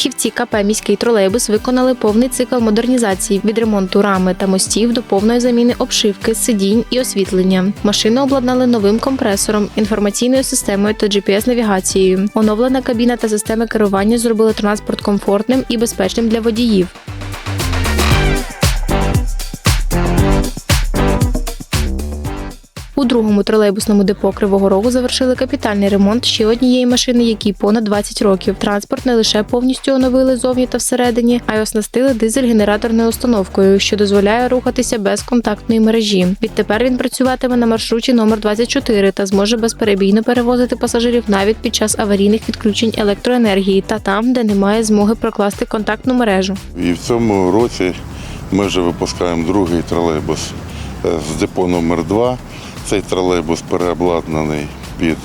Фахівці КП міський тролейбус виконали повний цикл модернізації від ремонту рами та мостів до повної заміни обшивки, сидінь і освітлення. Машину обладнали новим компресором, інформаційною системою та GPS-навігацією. Оновлена кабіна та системи керування зробили транспорт комфортним і безпечним для водіїв. У другому тролейбусному депо Кривого Рогу завершили капітальний ремонт ще однієї машини, якій понад 20 років. Транспорт не лише повністю оновили зовні та всередині, а й оснастили дизель-генераторною установкою, що дозволяє рухатися без контактної мережі. Відтепер він працюватиме на маршруті номер 24 та зможе безперебійно перевозити пасажирів навіть під час аварійних відключень електроенергії та там, де немає змоги прокласти контактну мережу. І в цьому році ми вже випускаємо другий тролейбус е, з депо номер 2 Цей тролейбус переобладнаний під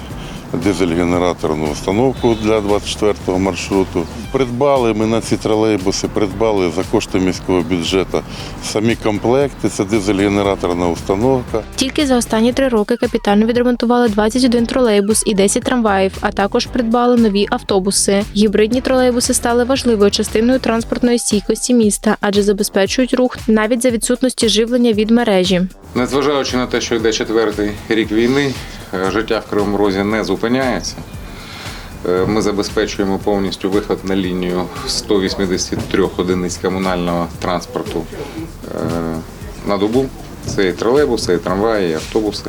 дизель-генераторну установку для 24-го маршруту. Придбали ми на ці тролейбуси, придбали за кошти міського бюджету самі комплекти, це дизель-генераторна установка. Тільки за останні три роки капітально відремонтували 21 тролейбус і 10 трамваїв, а також придбали нові автобуси. Гібридні тролейбуси стали важливою частиною транспортної стійкості міста, адже забезпечують рух навіть за відсутності живлення від мережі. Незважаючи на те, що йде четвертий рік війни, життя в Кривому Розі не зупиняється. Е, Ми забезпечуємо повністю виход на лінію 183 одиниць комунального транспорту е, на добу. Це і тролейбуси, і трамваї, і автобуси,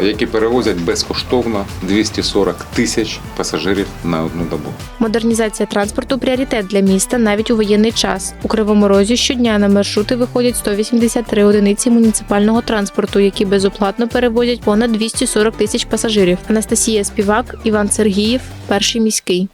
які перевозять безкоштовно 240 тисяч пасажирів на одну добу. Модернізація транспорту пріоритет для міста навіть у воєнний час. У Кривому Розі щодня на маршрути виходять 183 одиниці муніципального транспорту, які безоплатно перевозять понад 240 тисяч пасажирів. Анастасія Співак, Іван Сергієв, перший міський.